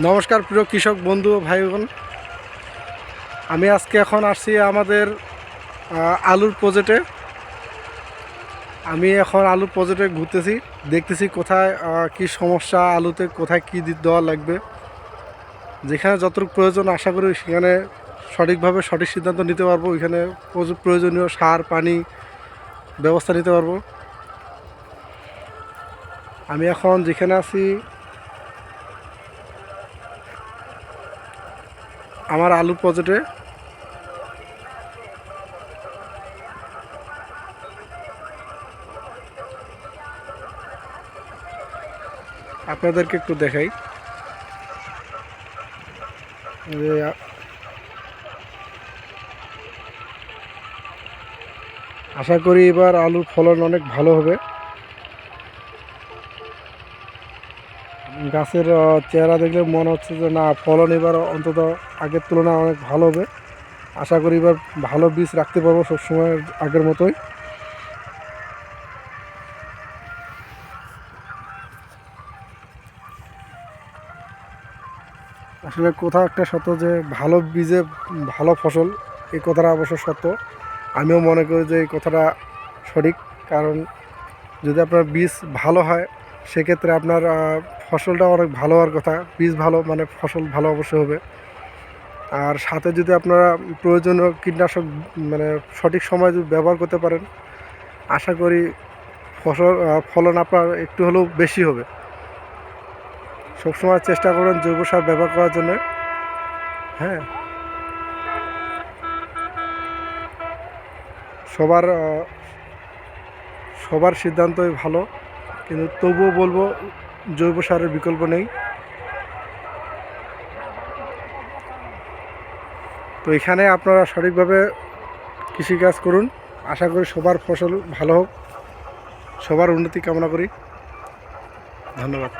নমস্কার, প্রিয় কৃষক বন্ধু ভাই বোন আমি আজকে এখন আসছি আমাদের আলুর প্রজেক্টে আমি এখন আলুর প্রজেক্টে ঘুরতেছি, দেখতেছি কোথায় কি সমস্যা, আলুতে কোথায় কী দেওয়া লাগবে। যেখানে যতটুকু প্রয়োজন, আশা করি সেখানে সঠিকভাবে সঠিক সিদ্ধান্ত নিতে পারব। ওইখানে প্রয়োজ- প্রয়োজনীয় সার, পানি ব্যবস্থা নিতে পারব। আমি এখন যেখানে আছি আমার আলু প্রজেক্টে আপনাদেরকে একটু দেখাই। যে, আশা করি এবার আলুর ফলন অনেক ভালো হবে। গাছের চেহারা দেখলে মনে হচ্ছে যে না, ফলন এবার অন্তত আগের তুলনায় অনেক ভালো হবে। আশা করি এবার ভালো বীজ রাখতে পারব সবসময় আগের মতোই। আসলে কোথাও একটা সত্য যে, ভালো বীজে ভালো ফসল এই কথাটা অবশ্য সত্য। আমিও মনে করি যে, এই কথাটা সঠিক। কারণ যদি আপনার বীজ ভালো হয় সেক্ষেত্রে আপনার ফসলটা অনেক ভালো হওয়ার কথা। বীজ ভালো মানে ফসল ভালো অবশ্যই হবে। আর সাথে যদি আপনারা প্রয়োজনীয় কীটনাশক মানে সঠিক সময় যদি ব্যবহার করতে পারেন, আশা করি ফসল ফলন আপনার একটু হলেও বেশি হবে। সবসময় চেষ্টা করবেন জৈব সার ব্যবহার করার জন্য। হ্যাঁ। সবার সবার সিদ্ধান্তই ভালো। কিন্তু তবুও বলব, জৈব সারের বিকল্প নেই। তো এখানে আপনারা সঠিকভাবে কৃষিকাজ করুন। আশা করি সবার ফসল ভালো হোক। সবার উন্নতি কামনা করি। ধন্যবাদ।